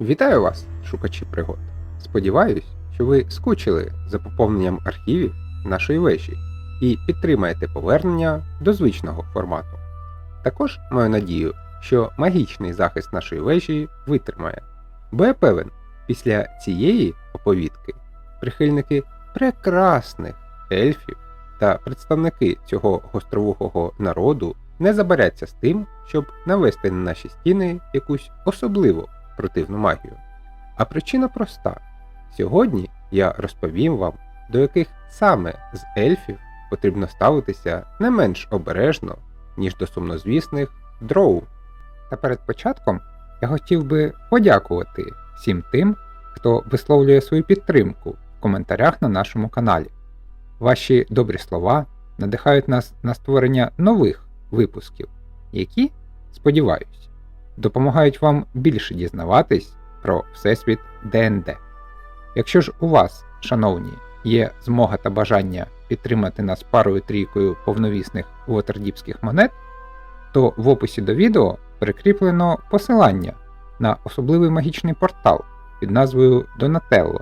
Вітаю вас, шукачі пригод. Сподіваюсь, що ви скучили за поповненням архівів нашої вежі і підтримаєте повернення до звичного формату. Також маю надію, що магічний захист нашої вежі витримає, бо я певен, після цієї оповідки прихильники прекрасних ельфів та представники цього гостровухого народу не забаряться з тим, щоб навести на наші стіни якусь особливу противну магію. А причина проста: сьогодні я розповім вам, до яких саме з ельфів потрібно ставитися не менш обережно, ніж до сумнозвісних дроу. Та перед початком я хотів би подякувати всім тим, хто висловлює свою підтримку в коментарях на нашому каналі. Ваші добрі слова надихають нас на створення нових випусків, які, сподіваюсь, допомагають вам більше дізнаватись про Всесвіт ДНД. Якщо ж у вас, шановні, є змога та бажання підтримати нас парою трійкою повновісних вотердіпських монет, то в описі до відео прикріплено посилання на особливий магічний портал під назвою Donatello,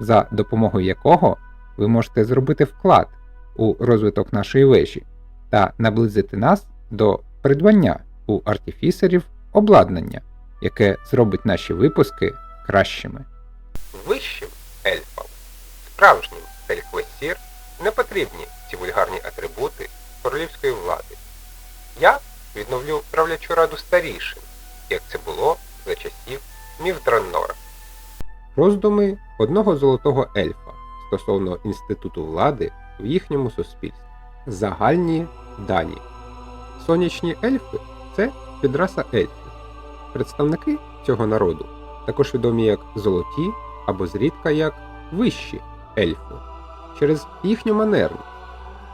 за допомогою якого ви можете зробити вклад у розвиток нашої вежі та наблизити нас до придбання у артифісерів обладнання, яке зробить наші випуски кращими. Вищим ельфам, справжнім ельквесір, не потрібні ці вульгарні атрибути королівської влади. Я відновлю правлячу раду старішин, як це було за часів Мівдраннора. Роздуми одного золотого ельфа стосовно інституту влади в їхньому суспільстві. Загальні дані. Сонячні ельфи це підраса ельфів. Представники цього народу також відомі як золоті або зрідка як вищі ельфи через їхню манерність,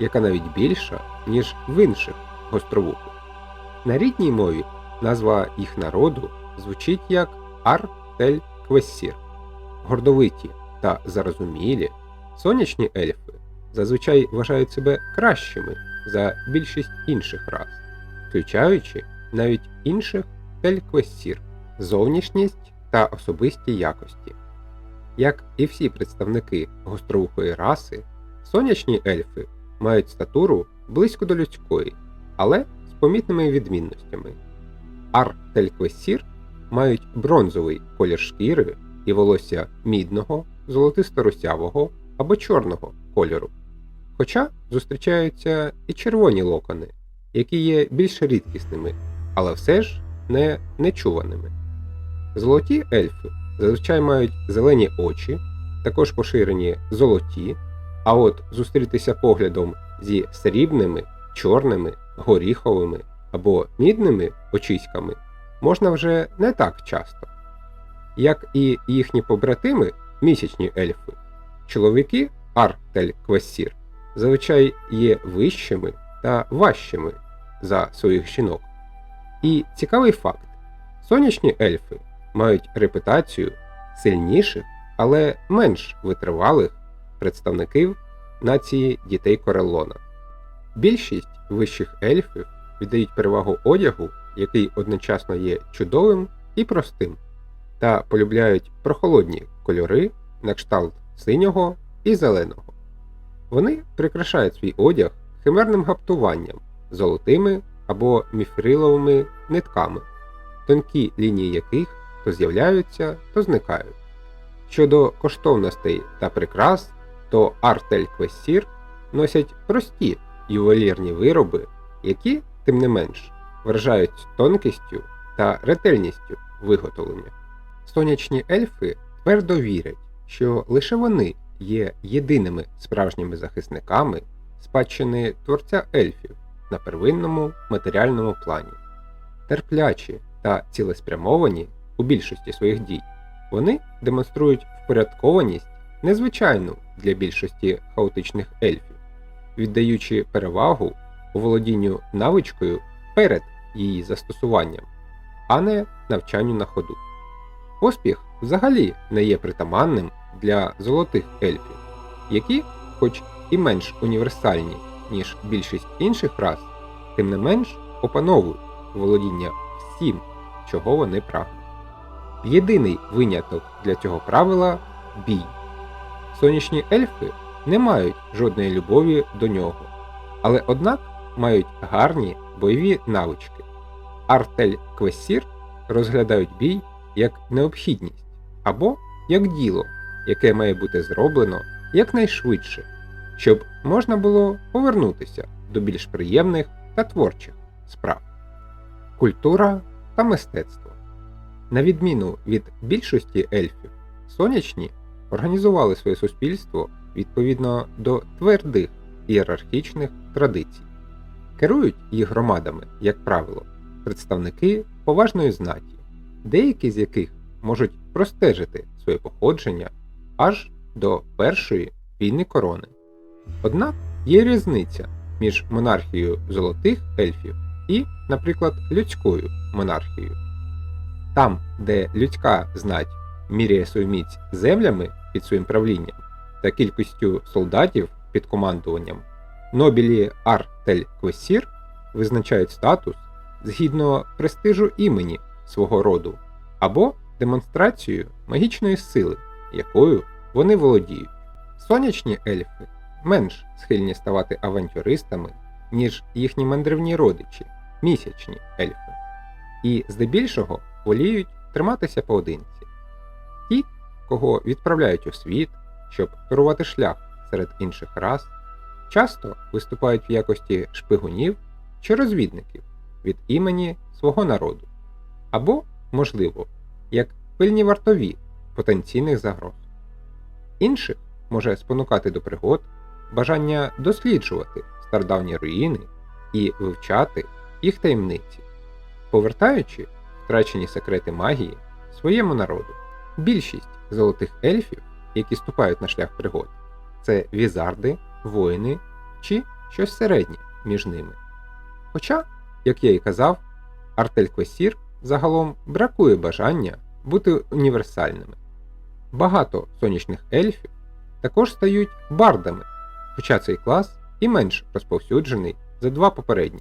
яка навіть більша, ніж в інших гостровухах. На рідній мові назва їх народу звучить як Ар-Тель-Квессір. Гордовиті та зарозумілі, сонячні ельфи зазвичай вважають себе кращими за більшість інших рас, включаючи навіть інших тельквесір, зовнішність та особисті якості. Як і всі представники гостроухої раси, сонячні ельфи мають статуру близько до людської, але з помітними відмінностями. Ар-тельквесір мають бронзовий колір шкіри і волосся мідного, золотисто-русявого або чорного кольору. Хоча зустрічаються і червоні локони, які є більш рідкісними, але все ж не нечуваними. Золоті ельфи зазвичай мають зелені очі, також поширені золоті, а от зустрітися поглядом зі срібними, чорними, горіховими або мідними очиськами можна вже не так часто. Як і їхні побратими, місячні ельфи, чоловіки Артель Квасір зазвичай є вищими та важчими за своїх жінок. І цікавий факт: сонячні ельфи мають репутацію сильніших, але менш витривалих представників нації дітей Кореллона. Більшість вищих ельфів віддають перевагу одягу, який одночасно є чудовим і простим, та полюбляють прохолодні кольори на кшталт синього і зеленого. Вони прикрашають свій одяг химерним гаптуванням, золотими або міфриловими нитками, тонкі лінії яких то з'являються, то зникають. Щодо коштовностей та прикрас, то Артель Квестір носять прості ювелірні вироби, які, тим не менш, вражають тонкістю та ретельністю виготовлення. Сонячні ельфи твердо вірять, що лише вони є єдиними справжніми захисниками спадщини творця ельфів на первинному матеріальному плані. Терплячі та цілеспрямовані у більшості своїх дій, вони демонструють впорядкованість незвичайну для більшості хаотичних ельфів, віддаючи перевагу володінню навичкою перед її застосуванням, а не навчанню на ходу. Поспіх взагалі не є притаманним для золотих ельфів, які, хоч і менш універсальні, ніж більшість інших рас, тим не менш опановують володіння всім, чого вони прагнуть. Єдиний виняток для цього правила бій. Сонячні ельфи не мають жодної любові до нього, але однак мають гарні бойові навички. Артель Квесір розглядають бій як необхідність або як діло, яке має бути зроблено якнайшвидше, щоб можна було повернутися до більш приємних та творчих справ. Культура та мистецтво. На відміну від більшості ельфів, сонячні організували своє суспільство відповідно до твердих ієрархічних традицій. Керують їх громадами, як правило, представники поважної знаті, деякі з яких можуть простежити своє походження аж до першої війни корони. Однак є різниця між монархією золотих ельфів і, наприклад, людською монархією. Там, де людська знать міряє свою міць землями під своїм правлінням та кількістю солдатів під командуванням, нобілі Артель Квесір визначають статус згідно престижу імені свого роду або демонстрацією магічної сили, якою вони володіють. Сонячні ельфи менш схильні ставати авантюристами, ніж їхні мандрівні родичі, місячні ельфи, і здебільшого воліють триматися поодинці. Ті, кого відправляють у світ, щоб керувати шлях серед інших рас, часто виступають в якості шпигунів чи розвідників від імені свого народу, або, можливо, як пильні вартові потенційних загроз. Інших може спонукати до пригод бажання досліджувати стародавні руїни і вивчати їх таємниці, повертаючи втрачені секрети магії своєму народу. Більшість золотих ельфів, які ступають на шлях пригод, це візарди, воїни чи щось середнє між ними. Хоча, як я і казав, Артель Квесір загалом бракує бажання бути універсальними. Багато сонячних ельфів також стають бардами, хоча цей клас і менш розповсюджений за два попередні.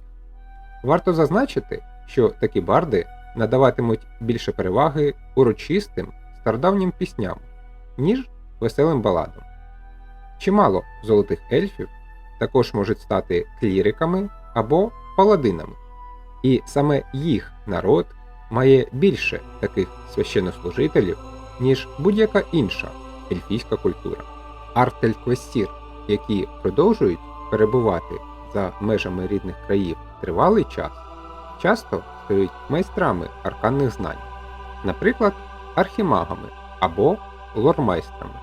Варто зазначити, що такі барди надаватимуть більше переваги урочистим стародавнім пісням, ніж веселим баладам. Чимало золотих ельфів також можуть стати кліриками або паладинами, і саме їх народ має більше таких священнослужителів, ніж будь-яка інша ельфійська культура. Артель-квестір, які продовжують перебувати за межами рідних країв тривалий час, часто стають майстрами арканних знань, наприклад, архімагами або лормайстрами.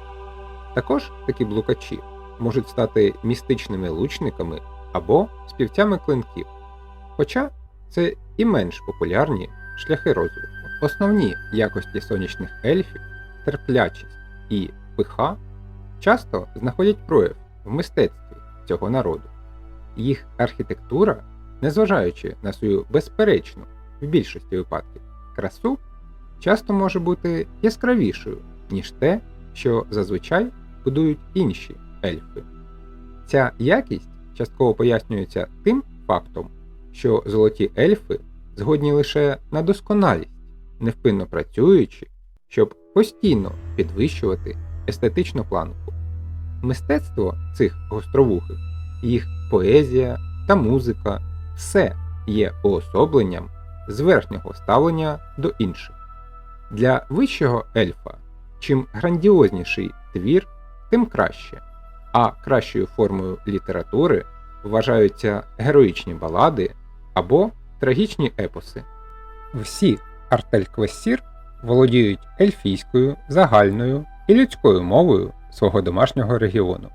Також такі блукачі можуть стати містичними лучниками або співцями клинків, хоча це і менш популярні шляхи розвитку. Основні якості сонячних ельфів терплячість і пиха часто знаходять прояв в мистецтві цього народу. Їх архітектура, незважаючи на свою безперечну в більшості випадків красу, часто може бути яскравішою, ніж те, що зазвичай будують інші ельфи. Ця якість частково пояснюється тим фактом, що золоті ельфи згодні лише на досконалість, невпинно працюючи, щоб постійно підвищувати естетичну планку. Мистецтво цих гостровухих, їх поезія та музика все є уособленням зверхнього ставлення до інших. Для вищого ельфа чим грандіозніший твір, тим краще, а кращою формою літератури вважаються героїчні балади або трагічні епоси. Всі артель-квестір володіють ельфійською, загальною і людською мовою свого домашнього регіону.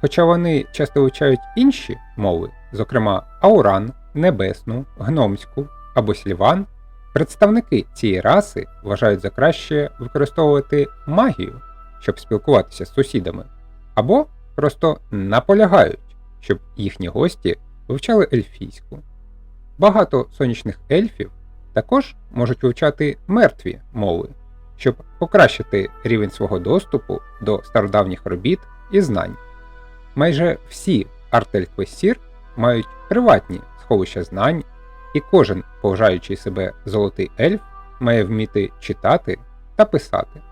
Хоча вони часто вивчають інші мови, зокрема ауран, небесну, гномську або сліван, представники цієї раси вважають за краще використовувати магію, щоб спілкуватися з сусідами, або просто наполягають, щоб їхні гості вивчали ельфійську. Багато сонячних ельфів також можуть вивчати мертві мови, щоб покращити рівень свого доступу до стародавніх робіт і знань. Майже всі артель-квестір мають приватні сховища знань, і кожен поважаючий себе золотий ельф має вміти читати та писати.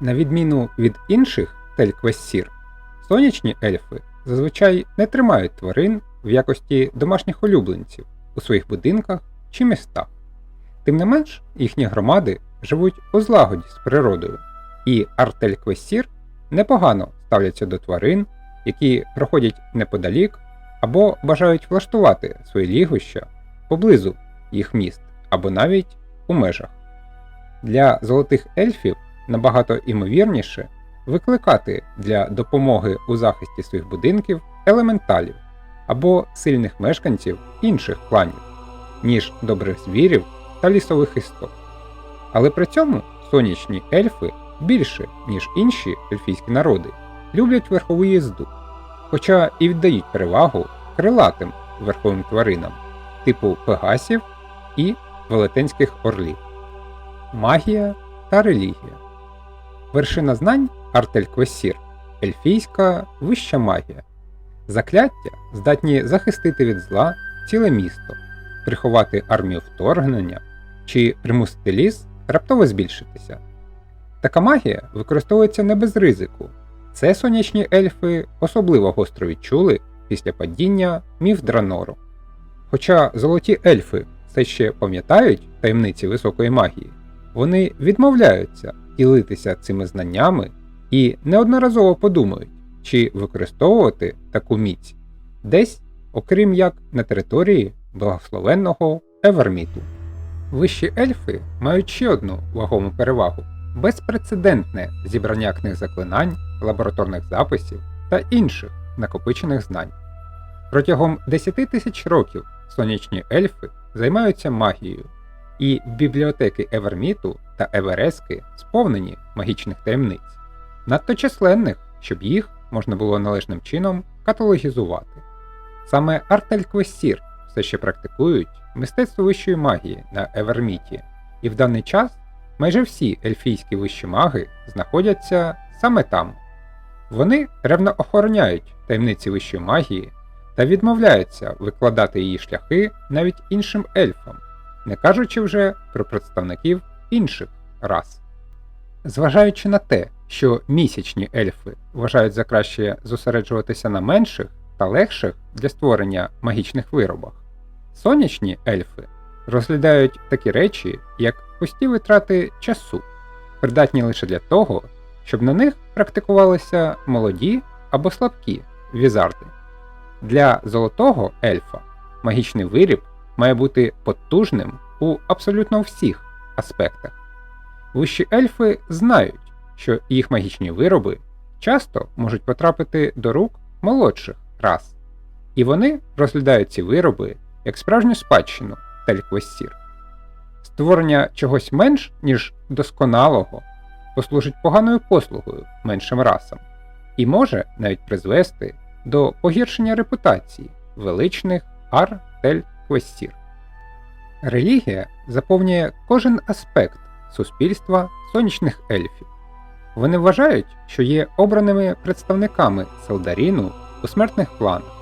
На відміну від інших тельквессір, сонячні ельфи зазвичай не тримають тварин в якості домашніх улюбленців у своїх будинках чи містах. Тим не менш, їхні громади живуть у злагоді з природою, і артельквесір непогано ставляться до тварин, які проходять неподалік або бажають влаштувати свої лігоща поблизу їх міст або навіть у межах. Для золотих ельфів набагато імовірніше викликати для допомоги у захисті своїх будинків елементалів або сильних мешканців інших кланів, ніж добрих звірів та лісових істот. Але при цьому сонячні ельфи більше, ніж інші ельфійські народи, люблять верхову їзду, хоча і віддають перевагу крилатим верховим тваринам, типу пегасів і велетенських орлів. Магія та релігія. Вершина знань Артель-Квесір ельфійська вища магія. Закляття здатні захистити від зла ціле місто, приховати армію вторгнення чи примусити ліс раптово збільшитися. Така магія використовується не без ризику. Це сонячні ельфи особливо гостро відчули після падіння міф Дранору. Хоча золоті ельфи все ще пам'ятають таємниці високої магії, вони відмовляються ділитися цими знаннями і неодноразово подумають, чи використовувати таку міць десь, окрім як на території благословенного Еверміту. Вищі ельфи мають ще одну вагому перевагу безпрецедентне зібрання книг заклинань, лабораторних записів та інших накопичених знань. Протягом 10 тисяч років сонячні ельфи займаються магією, і бібліотеки Еверміту та Еверески сповнені магічних таємниць, надто численних, щоб їх можна було належним чином каталогізувати. Саме Артель-Квестір все ще практикують мистецтво вищої магії на Еверміті, і в даний час майже всі ельфійські вищі маги знаходяться саме там. Вони ревно охороняють таємниці вищої магії та відмовляються викладати її шляхи навіть іншим ельфам, не кажучи вже про представників інших рас. Зважаючи на те, що місячні ельфи вважають за краще зосереджуватися на менших та легших для створення магічних виробах, сонячні ельфи розглядають такі речі, як пусті витрати часу, придатні лише для того, щоб на них практикувалися молоді або слабкі візарди. Для золотого ельфа магічний виріб має бути потужним у абсолютно всіх аспектах. Вищі ельфи знають, що їх магічні вироби часто можуть потрапити до рук молодших рас, і вони розглядають ці вироби як справжню спадщину Тельквестір. Створення чогось менш, ніж досконалого, послужить поганою послугою меншим расам і може навіть призвести до погіршення репутації величних ар-тель-квестір. Релігія заповнює кожен аспект суспільства сонячних ельфів. Вони вважають, що є обраними представниками Селдаріну у смертних планах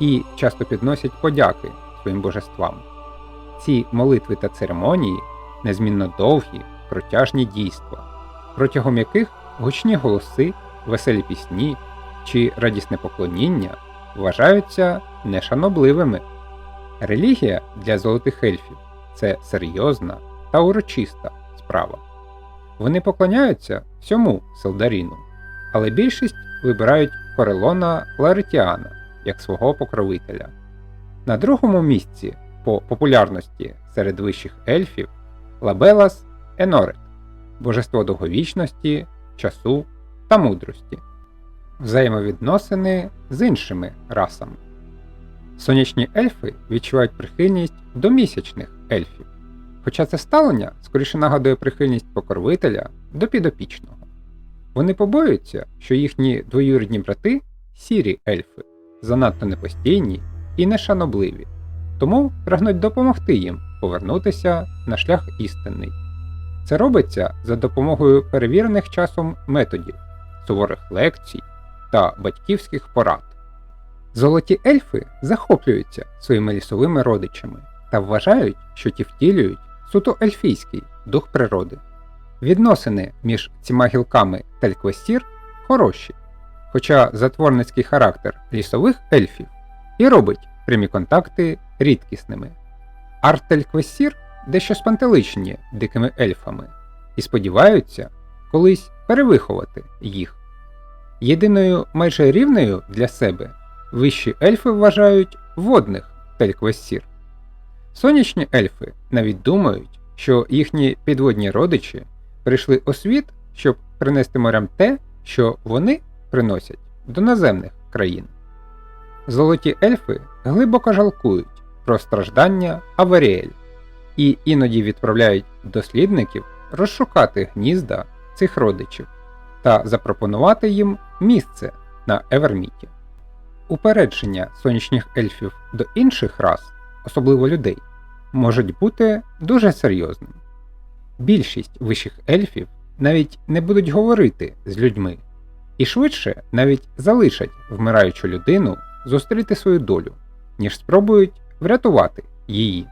і часто підносять подяки своїм божествам. Ці молитви та церемонії незмінно довгі, протяжні дійства, протягом яких гучні голоси, веселі пісні чи радісне поклоніння вважаються нешанобливими. Релігія для золотих ельфів це серйозна та урочиста справа. Вони поклоняються всьому Селдаріну, але більшість вибирають Корелона Ларитіана як свого покровителя. На другому місці по популярності серед вищих ельфів Лабелас Енорет божество довговічності, часу та мудрості, взаємовідносини з іншими расами. Сонячні ельфи відчувають прихильність до місячних ельфів, хоча це ставлення скоріше нагадує прихильність покровителя до підопічного. Вони побоюються, що їхні двоюрідні брати сірі ельфи, занадто непостійні і нешанобливі, тому прагнуть допомогти їм повернутися на шлях істинний. Це робиться за допомогою перевірених часом методів, суворих лекцій та батьківських порад. Золоті ельфи захоплюються своїми лісовими родичами та вважають, що ті втілюють суто ельфійський дух природи. Відносини між цими гілками Тельквестір хороші, хоча затворницький характер лісових ельфів і робить прямі контакти рідкісними. Артельквестір дещо спантеличені дикими ельфами і сподіваються колись перевиховати їх. Єдиною майже рівною для себе вищі ельфи вважають водних тельквестір. Сонячні ельфи навіть думають, що їхні підводні родичі прийшли у світ, щоб принести морям те, що вони приносять до наземних країн. Золоті ельфи глибоко жалкують про страждання Аваріель і іноді відправляють дослідників розшукати гнізда цих родичів та запропонувати їм місце на Еверміті. Упередження сонячних ельфів до інших рас, особливо людей, можуть бути дуже серйозним. Більшість вищих ельфів навіть не будуть говорити з людьми, і швидше навіть залишать вмираючу людину зустріти свою долю, ніж спробують врятувати її.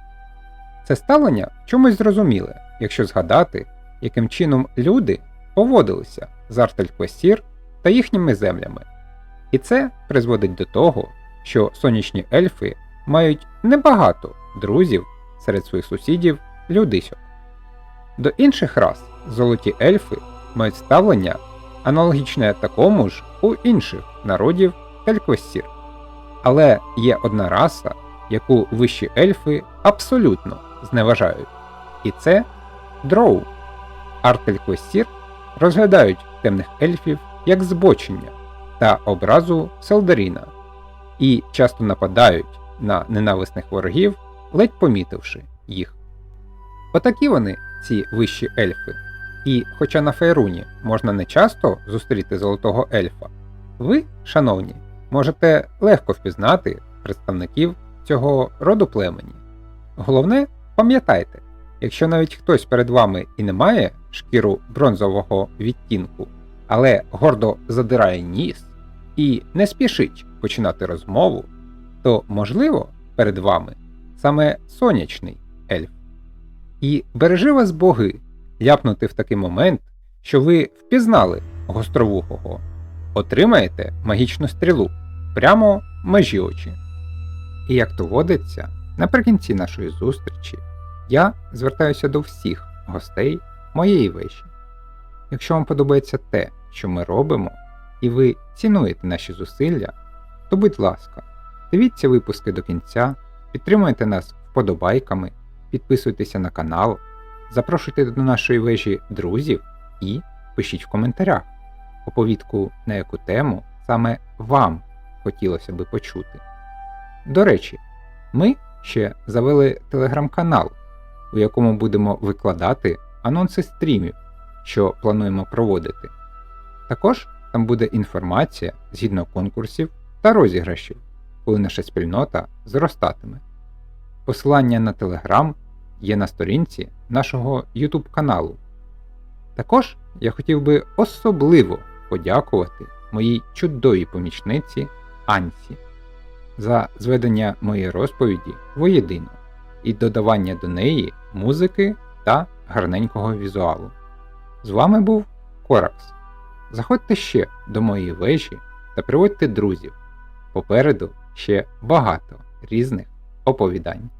Це ставлення чомусь зрозуміле, якщо згадати, яким чином люди поводилися з Артельквестір та їхніми землями. І це призводить до того, що сонячні ельфи мають небагато друзів серед своїх сусідів людисьок. До інших рас золоті ельфи мають ставлення аналогічне такому ж у інших народів Тельквестір. Але є одна раса, яку вищі ельфи абсолютно зневажають, і це дроу. Артельквестір розглядають темних ельфів як збочення та образу Селдеріна, і часто нападають на ненависних ворогів, ледь помітивши їх. Отакі вони, ці вищі ельфи. І хоча на Фейруні можна не часто зустріти золотого ельфа, ви, шановні, можете легко впізнати представників цього роду племені. Головне, пам'ятайте, якщо навіть хтось перед вами і не має шкіру бронзового відтінку, але гордо задирає ніс і не спішить починати розмову, то, можливо, перед вами саме сонячний ельф. І бережи вас боги ляпнути в такий момент, що ви впізнали гостровухого, отримаєте магічну стрілу прямо межі очі. І як то водиться, наприкінці нашої зустрічі я звертаюся до всіх гостей моєї вежі. Якщо вам подобається те, що ми робимо, і ви цінуєте наші зусилля, то будь ласка, дивіться випуски до кінця, підтримуйте нас вподобайками, підписуйтеся на канал, запрошуйте до нашої вежі друзів і пишіть в коментарях оповідку на яку тему саме вам хотілося би почути. До речі, ми ще завели телеграм-канал, у якому будемо викладати анонси стрімів, що плануємо проводити. Також там буде інформація згідно конкурсів та розіграшів, коли наша спільнота зростатиме. Посилання на Telegram є на сторінці нашого YouTube каналу. Також я хотів би особливо подякувати моїй чудовій помічниці Ансі за зведення моєї розповіді воєдино і додавання до неї музики та гарненького візуалу. З вами був Коракс. Заходьте ще до моєї вежі та приводьте друзів. Попереду ще багато різних оповідань.